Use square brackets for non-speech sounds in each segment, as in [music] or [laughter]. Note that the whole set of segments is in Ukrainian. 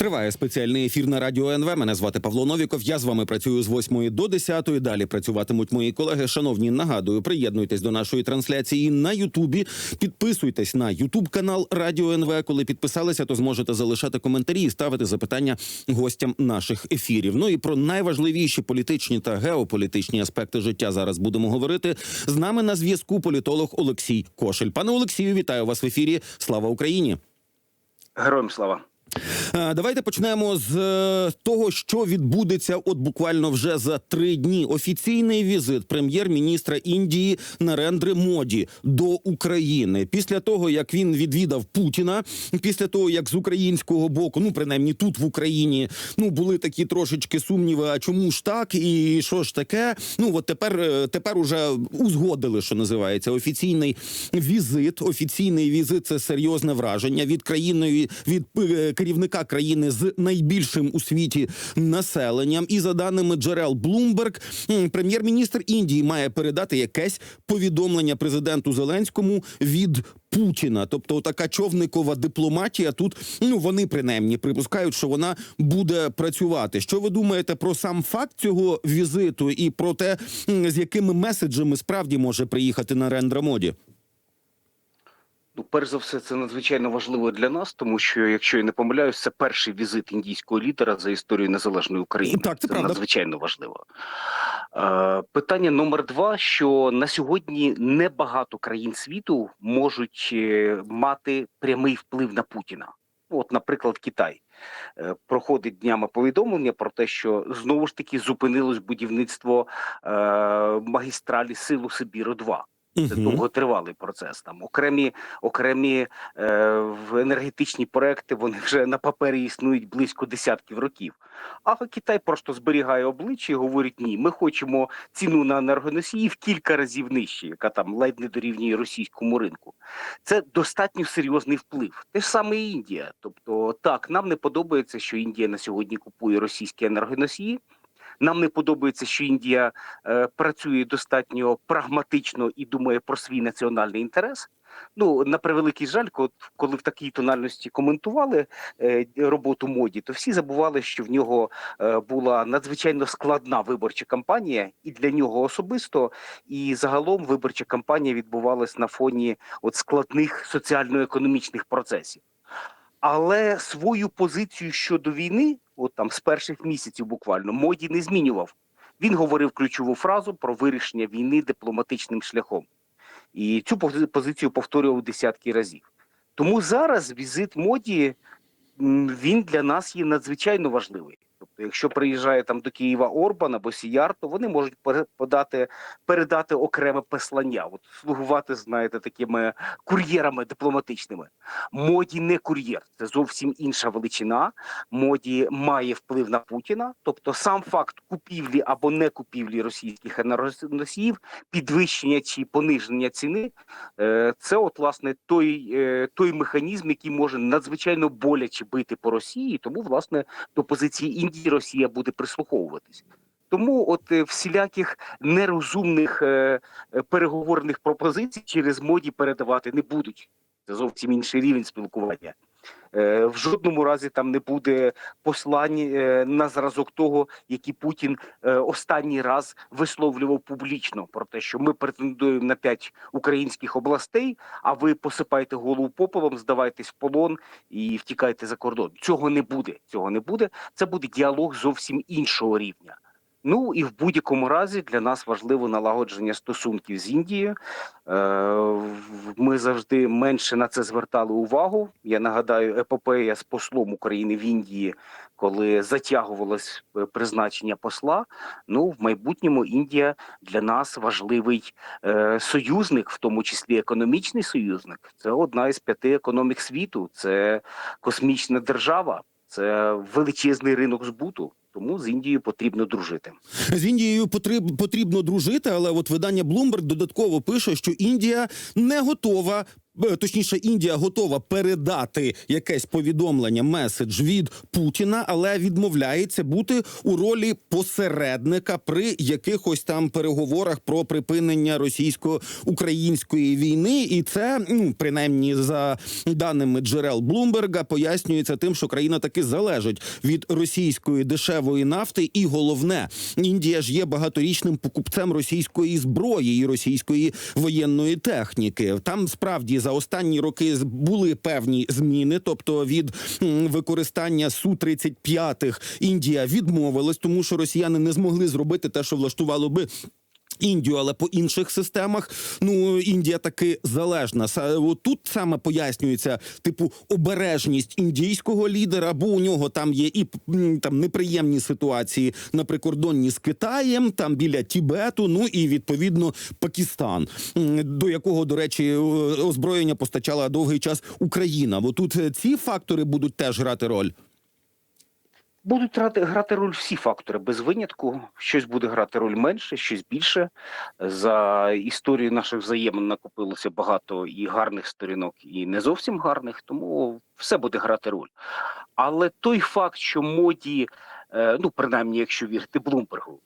Триває спеціальний ефір на радіо НВ. Мене звати Павло Новіков. Я з вами працюю з 8 до 10. Далі працюватимуть мої колеги. Шановні, нагадую, приєднуйтесь до нашої трансляції на Ютубі. Підписуйтесь на Ютуб канал Радіо НВ. Коли підписалися, то зможете залишати коментарі і ставити запитання гостям наших ефірів. Ну і про найважливіші політичні та геополітичні аспекти життя зараз будемо говорити. З нами на зв'язку політолог Олексій Кошель. Пане Олексію, вітаю вас в ефірі. Слава Україні! Героям слава. Е, Давайте почнемо з е, того, що відбудеться от буквально вже за три дні. Офіційний візит прем'єр-міністра Індії Нарендри Моді до України після того, як він відвідав Путіна, після того як з українського боку, ну принаймні тут в Україні, ну були такі трошечки сумніви. А чому ж так і що ж таке? Ну от тепер е, тепер уже узгодили, що називається офіційний візит. Офіційний візит це серйозне враження від країни від керівника країни з найбільшим у світі населенням. І за даними джерел Bloomberg, прем'єр-міністр Індії має передати якесь повідомлення президенту Зеленському від. Путіна, тобто така човникова дипломатія. Тут ну вони принаймні припускають, що вона буде працювати. Що ви думаєте про сам факт цього візиту і про те, з якими меседжами справді може приїхати на Рендра Моді? Ну, перш за все, це надзвичайно важливо для нас, тому що, якщо я не помиляюсь, це перший візит індійського лідера за історію незалежної України. Так, це правда. надзвичайно важливо. Е, питання номер два: що на сьогодні небагато країн світу можуть е, мати прямий вплив на Путіна. От, наприклад, Китай. Е, Проходить днями повідомлення про те, що знову ж таки зупинилось будівництво е, магістралі Силу Сибіру 2 Це довготривалий процес. Там окремі окремі е, енергетичні проекти вони вже на папері існують близько десятків років. А Китай просто зберігає обличчя і говорить: ні, ми хочемо ціну на енергоносії в кілька разів нижче, яка там ледь не дорівнює російському ринку. Це достатньо серйозний вплив. Те ж саме і Індія. Тобто, так, нам не подобається, що Індія на сьогодні купує російські енергоносії. Нам не подобається, що Індія е, працює достатньо прагматично і думає про свій національний інтерес. Ну на превеликий жаль, коли в такій тональності коментували е, роботу моді, то всі забували, що в нього е, була надзвичайно складна виборча кампанія, і для нього особисто, і загалом виборча кампанія відбувалась на фоні от складних соціально-економічних процесів. Але свою позицію щодо війни, от там з перших місяців буквально, моді не змінював. Він говорив ключову фразу про вирішення війни дипломатичним шляхом. І цю позицію повторював десятки разів. Тому зараз візит моді він для нас є надзвичайно важливий. Тобто, якщо приїжджає там до Києва Орбан або Сіяр, то вони можуть подати, передати окреме послання, от слугувати, знаєте, такими кур'єрами дипломатичними. Моді не кур'єр, це зовсім інша величина. Моді має вплив на Путіна. Тобто, сам факт купівлі або не купівлі російських енергоносіїв, підвищення чи пониження ціни, е, це от власне той, е, той механізм, який може надзвичайно боляче бити по Росії. Тому власне до позиції Індії Росія буде прислуховуватись. Тому, от е, всіляких нерозумних е, е, переговорних пропозицій через моді передавати не будуть. Це зовсім інший рівень спілкування. Е, В жодному разі там не буде послань е, на зразок того, які Путін е, останній раз висловлював публічно про те, що ми претендуємо на п'ять українських областей, а ви посипаєте голову попелом, здавайтесь в полон і втікайте за кордон. Цього не буде. Цього не буде. Це буде діалог зовсім іншого рівня. Ну і в будь-якому разі для нас важливо налагодження стосунків з Індією. Е, Ми завжди менше на це звертали увагу. Я нагадаю, епопея з послом України в Індії, коли затягувалось е, призначення посла. Ну в майбутньому Індія для нас важливий е, союзник, в тому числі економічний союзник. Це одна із п'яти економік світу. Це космічна держава, це величезний ринок збуту. Тому з Індією потрібно дружити. З Індією потріб, потрібно дружити, але от видання Bloomberg додатково пише, що Індія не готова точніше, Індія готова передати якесь повідомлення, меседж від Путіна, але відмовляється бути у ролі посередника при якихось там переговорах про припинення російсько-української війни. І це ну принаймні за даними джерел Блумберга пояснюється тим, що країна таки залежить від російської дешевої нафти, і головне, Індія ж є багаторічним покупцем російської зброї і російської воєнної техніки. Там справді за останні роки були певні зміни, тобто від використання су 35 Індія відмовилась, тому що росіяни не змогли зробити те, що влаштувало би. Індію, але по інших системах ну Індія таки залежна. Тут саме пояснюється типу обережність індійського лідера, бо у нього там є і там неприємні ситуації на прикордонні з Китаєм, там біля Тібету. Ну і відповідно Пакистан, до якого, до речі, озброєння постачала довгий час Україна. Бо тут е, ці фактори будуть теж грати роль. Будуть грати, роль всі фактори без винятку. Щось буде грати роль менше, щось більше. За історію наших взаємин накопилося багато і гарних сторінок, і не зовсім гарних, тому все буде грати роль. Але той факт, що моді, е, ну принаймні, якщо вірити Блумбергу,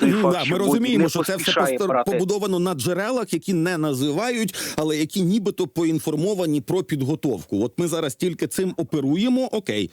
той факт, да, що ми розуміємо, що це все побудовано на джерелах, які не називають, але які нібито поінформовані про підготовку. От ми зараз тільки цим оперуємо. Окей,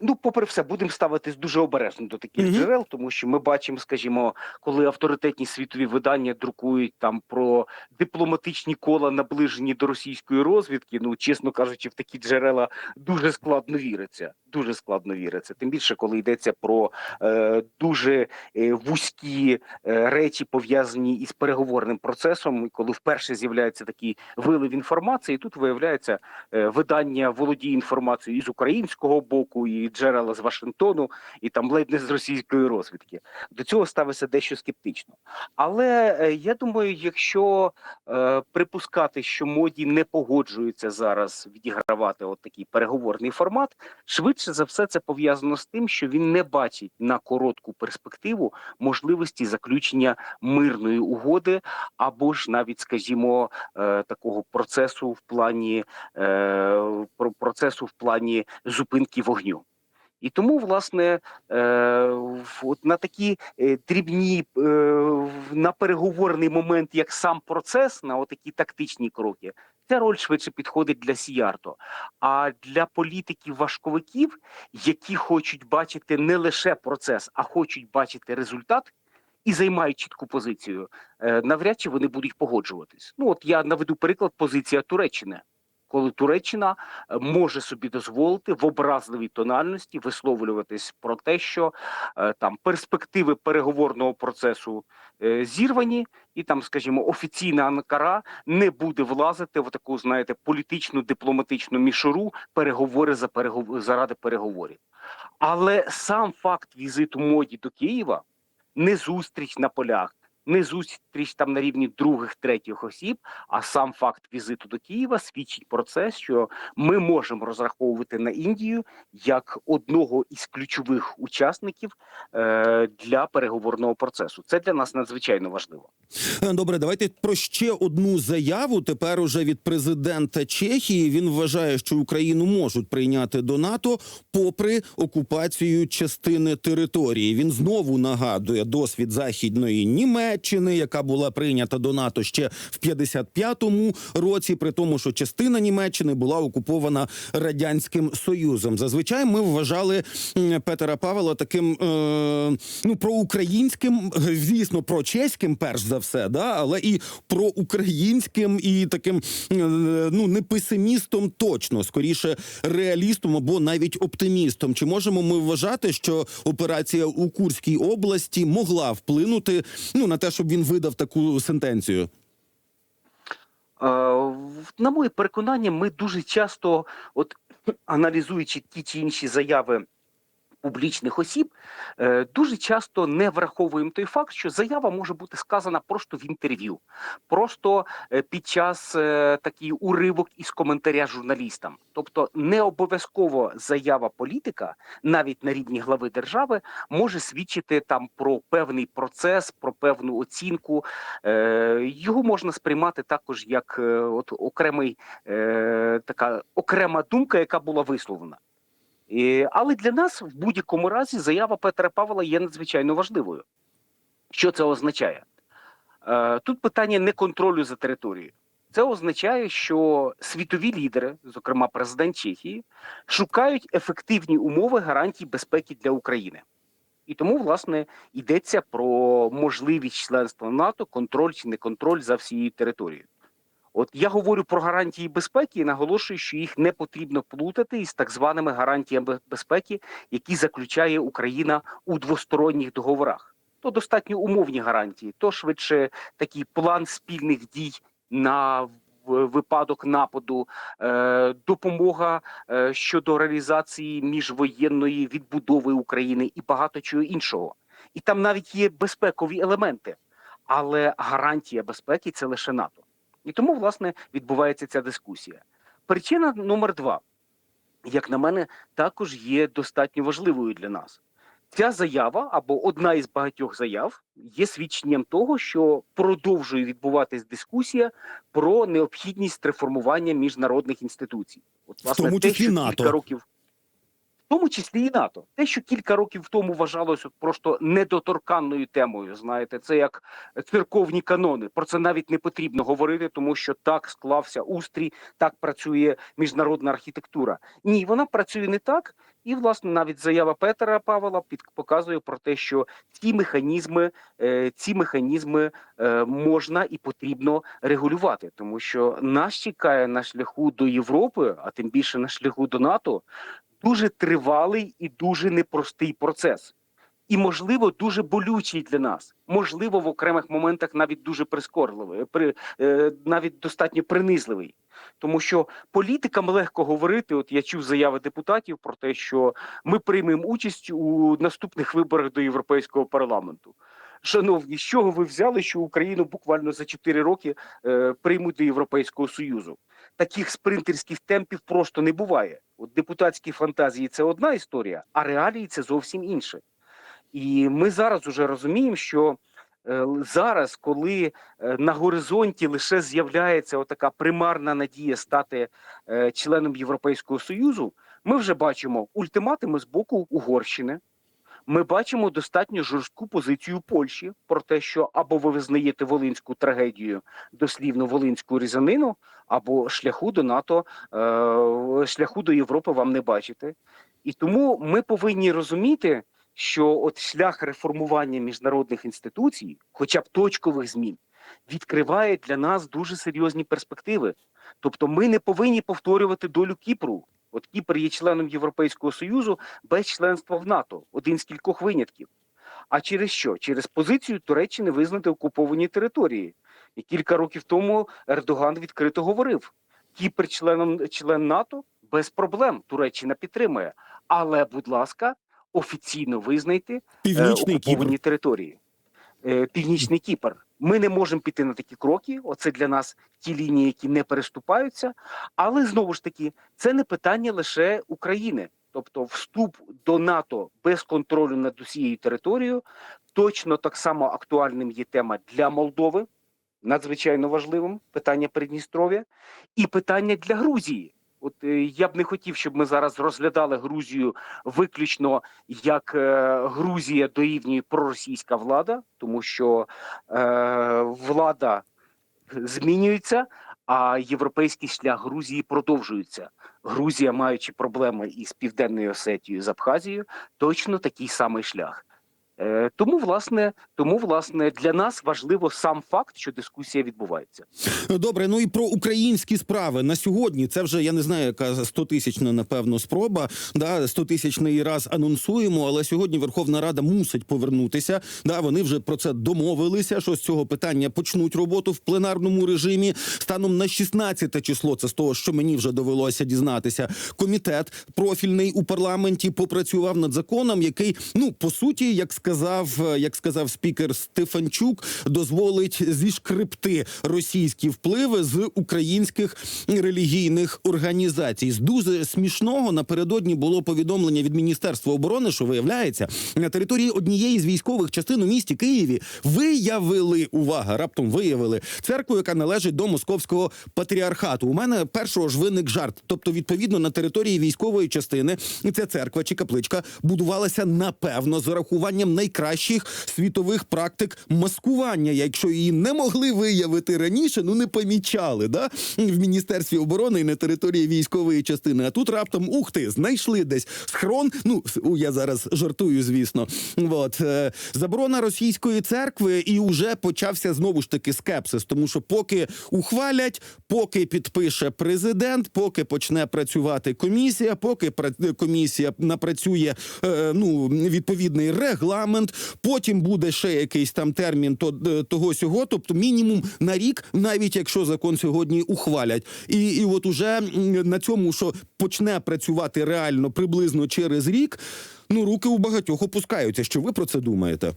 Ну, попри все, будемо ставитись дуже обережно до таких Мгм. джерел, тому що ми бачимо, скажімо, коли авторитетні світові видання друкують там про дипломатичні кола, наближені до російської розвідки. Ну, чесно кажучи, в такі джерела дуже складно віриться. Дуже складно віриться. Тим більше, коли йдеться про е, дуже е, вузькі е, речі, пов'язані із переговорним процесом, і коли вперше з'являється такий вилив інформації, тут виявляється е, видання володіє інформацією і з українського боку, і джерела з Вашингтону, і там ледь не з російської розвідки. До цього ставиться дещо скептично. Але е, я думаю, якщо е, припускати, що моді не погоджується зараз відігравати от такий переговорний формат, швидше за все це пов'язано з тим, що він не бачить на коротку перспективу можливості заключення мирної угоди, або ж навіть, скажімо, е, такого процесу в плані е, про- процесу в плані зупинки вогню. І тому, власне, е, от на такі е, дрібні е, на переговорний момент, як сам процес, на отакі тактичні кроки, ця роль швидше підходить для Сіярто. А для політиків-важковиків, які хочуть бачити не лише процес, а хочуть бачити результат. І займають чітку позицію, навряд чи вони будуть погоджуватись. Ну от я наведу приклад позиція Туреччини, коли Туреччина е, може собі дозволити в образливій тональності висловлюватись про те, що е, там перспективи переговорного процесу е, зірвані, і там, скажімо, офіційна Анкара не буде влазити в таку, знаєте, політичну дипломатичну мішуру переговори за перегов... заради переговорів. Але сам факт візиту моді до Києва не зустріч на полях, не зустріч там на рівні других, третіх осіб, а сам факт візиту до Києва свідчить про це, що ми можемо розраховувати на Індію як одного із ключових учасників е, для переговорного процесу. Це для нас надзвичайно важливо. Е, Добре, давайте про ще одну заяву. Тепер уже від президента Чехії він вважає, що Україну можуть прийняти до НАТО, попри окупацію частини території. Він знову нагадує досвід західної Німеччини, яка була прийнята до НАТО ще в 55-му році, при тому, що частина Німеччини була окупована радянським союзом. Зазвичай ми вважали Петера Павела таким е, ну проукраїнським, звісно, про чеським, перш за все, да, але і проукраїнським, і таким е, ну не песимістом, точно скоріше реалістом або навіть оптимістом. Чи можемо ми вважати, що операція у Курській області могла вплинути ну на те, щоб він видав таку сентенцію? Е, на моє переконання, ми дуже часто, от [clears throat] аналізуючи ті чи інші заяви публічних осіб, е, дуже часто не враховуємо той факт, що заява може бути сказана просто в інтерв'ю, просто е, під час е, такий уривок із коментаря журналістам. Тобто не обов'язково заява політика, навіть на рівні глави держави, може свідчити там про певний процес, про певну оцінку. Його можна сприймати також як от окремий така окрема думка, яка була висловлена. І, але для нас в будь-якому разі заява Петра Павла є надзвичайно важливою. Що це означає? Е, тут питання не контролю за територією. Це означає, що світові лідери, зокрема президент Чехії, шукають ефективні умови гарантій безпеки для України. І тому, власне, йдеться про можливість членства НАТО, контроль чи не контроль за всією територією. От я говорю про гарантії безпеки і наголошую, що їх не потрібно плутати із так званими гарантіями безпеки, які заключає Україна у двосторонніх договорах. То достатньо умовні гарантії, то швидше такий план спільних дій на випадок нападу, е, допомога е, щодо реалізації міжвоєнної відбудови України і багато чого іншого. І там навіть є безпекові елементи, але гарантія безпеки це лише НАТО. І тому, власне, відбувається ця дискусія. Причина номер два, як на мене, також є достатньо важливою для нас. Ця заява або одна із багатьох заяв є свідченням того, що продовжує відбуватись дискусія про необхідність реформування міжнародних інституцій. От, тому те, що НАТО. кілька років, тому числі і НАТО, те, що кілька років тому вважалося просто недоторканною темою. Знаєте, це як церковні канони. Про це навіть не потрібно говорити, тому що так склався устрій, так працює міжнародна архітектура. Ні, вона працює не так. І власне навіть заява Петера Павла під показує про те, що ці механізми, е, ці механізми е, можна і потрібно регулювати, тому що нас чекає на шляху до Європи, а тим більше на шляху до НАТО, дуже тривалий і дуже непростий процес. І, можливо, дуже болючий для нас, можливо, в окремих моментах навіть дуже прискорливий, при е, навіть достатньо принизливий. Тому що політикам легко говорити. От я чув заяви депутатів про те, що ми приймемо участь у наступних виборах до Європейського парламенту. Шановні, з чого ви взяли, що Україну буквально за 4 роки е, приймуть до Європейського Союзу? Таких спринтерських темпів просто не буває. От депутатські фантазії це одна історія, а реалії це зовсім інше. І ми зараз уже розуміємо, що е, зараз, коли е, на горизонті лише з'являється отака примарна надія стати е, членом Європейського Союзу, ми вже бачимо ультиматуми з боку Угорщини. Ми бачимо достатньо жорстку позицію Польщі про те, що або ви визнаєте волинську трагедію, дослівно волинську різанину, або шляху до НАТО, е, шляху до Європи вам не бачите. І тому ми повинні розуміти, що от шлях реформування міжнародних інституцій, хоча б точкових змін, відкриває для нас дуже серйозні перспективи. Тобто, ми не повинні повторювати долю Кіпру. От Кіпр є членом Європейського союзу без членства в НАТО, один з кількох винятків. А через що? Через позицію Туреччини визнати окуповані території. І кілька років тому Ердоган відкрито говорив: Кіпр членом член НАТО без проблем. Туреччина підтримує. Але, будь ласка, офіційно визнайте е, Північний окуповані Кіпр. території. Е, Північний Кіпр. Ми не можемо піти на такі кроки. Оце для нас ті лінії, які не переступаються. Але знову ж таки, це не питання лише України. Тобто, вступ до НАТО без контролю над усією територією точно так само актуальним є тема для Молдови, надзвичайно важливим питання Придністров'я, і питання для Грузії. От е, я б не хотів, щоб ми зараз розглядали Грузію виключно як е, Грузія дорівнює проросійська влада, тому що е, влада змінюється, а європейський шлях Грузії продовжується. Грузія, маючи проблеми із Південною Осетією з Абхазією, точно такий самий шлях. Е, тому, власне, тому, власне, для нас важливо сам факт, що дискусія відбувається. Добре, ну і про українські справи на сьогодні. Це вже я не знаю, яка 100-тисячна, напевно, спроба. Да, 100-тисячний раз анонсуємо, але сьогодні Верховна Рада мусить повернутися. Да, вони вже про це домовилися. Що з цього питання почнуть роботу в пленарному режимі станом на 16 число. Це з того, що мені вже довелося дізнатися. Комітет профільний у парламенті попрацював над законом, який ну по суті, як сказав, е, як сказав спікер Стефанчук, дозволить зішкребти російські впливи з українських релігійних організацій. З дуже смішного напередодні було повідомлення від Міністерства оборони, що виявляється на території однієї з військових частин у місті Києві виявили увага, раптом виявили церкву, яка належить до московського патріархату. У мене першого ж виник жарт. Тобто, відповідно, на території військової частини ця церква чи капличка будувалася напевно з урахуванням найкращих світових практик маскування. Якщо її не могли виявити раніше, ну не помічали да в міністерстві оборони і на території військової частини. А тут раптом ух ти, знайшли десь схрон. Ну я зараз жартую, звісно. От е, заборона російської церкви, і вже почався знову ж таки скепсис, тому що поки ухвалять, поки підпише президент, поки почне працювати комісія, поки комісія напрацює е, ну відповідний регламент, потім буде ще якийсь там термін то, е, того сього, тобто мінімум на рік, навіть якщо закон сьогодні ухвалять. І, і от уже на цьому, що почне працювати реально приблизно через рік, ну руки у багатьох опускаються. Що ви про це думаєте?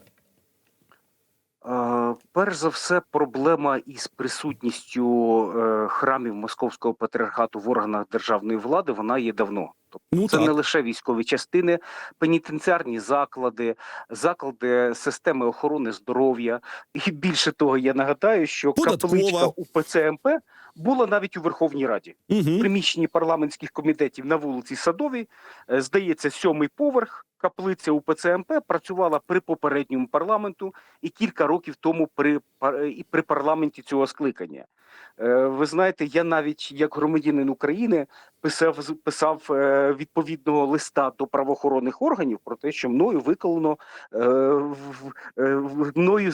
Перш за все, проблема із присутністю е, храмів московського патріархату в органах державної влади вона є давно. Тобто Ну це так. не лише військові частини, пенітенціарні заклади, заклади системи охорони здоров'я. І більше того, я нагадаю, що Податкова. у УПЦ МП була навіть у Верховній Раді. Угу. В приміщенні парламентських комітетів на вулиці Садовій, е, здається, сьомий поверх. Каплиця УПЦ МП працювала при попередньому парламенту і кілька років тому при і при парламенті цього скликання. Е, Ви знаєте, я навіть як громадянин України писав писав е, відповідного листа до правоохоронних органів про те, що мною виконано е, мною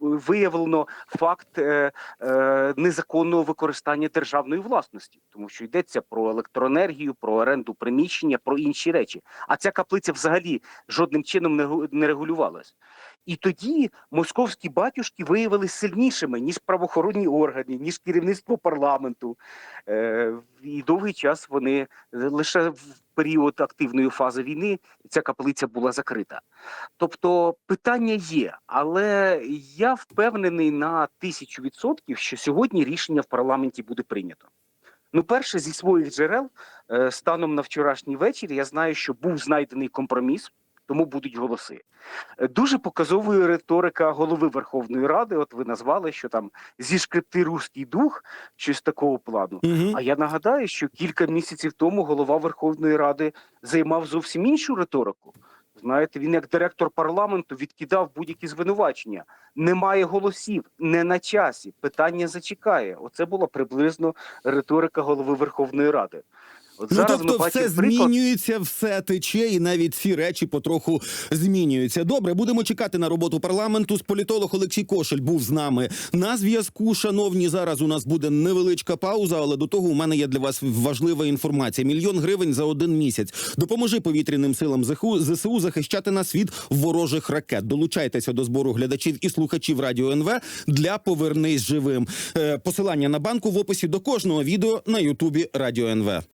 виявлено факт незаконного використання державної власності, тому що йдеться про електроенергію, про оренду приміщення, про інші речі. А ця каплиця взагалі жодним чином не не регулювалась. І тоді московські батюшки виявилися сильнішими ніж правоохоронні органи, ніж керівництво парламенту. Е, і довгий час вони е, лише в період активної фази війни ця каплиця була закрита. Тобто питання є, але я впевнений на тисячу відсотків, що сьогодні рішення в парламенті буде прийнято. Ну, перше, зі своїх джерел, е, станом на вчорашній вечір, я знаю, що був знайдений компроміс, тому будуть голоси. Е, Дуже показовою риторика голови Верховної Ради. От ви назвали, що там зішкребти руський дух, щось такого плану. Угу. А я нагадаю, що кілька місяців тому голова Верховної Ради займав зовсім іншу риторику. Знаєте, він як директор парламенту відкидав будь-які звинувачення. Немає голосів, не на часі. Питання зачекає. Оце була приблизно риторика голови Верховної Ради. От Ну, зараз тобто все приклад. змінюється, все тече, і навіть ці речі потроху змінюються. Добре, будемо чекати на роботу парламенту. З політолог Олексій Кошель був з нами на зв'язку. Шановні, зараз у нас буде невеличка пауза, але до того у мене є для вас важлива інформація. Мільйон гривень за один місяць. Допоможи повітряним силам ЗСУ, ЗСУ захищати нас від ворожих ракет. Долучайтеся до збору глядачів і слухачів радіо НВ для повернись живим. Е, посилання на банку в описі до кожного відео на Ютубі Радіо НВ.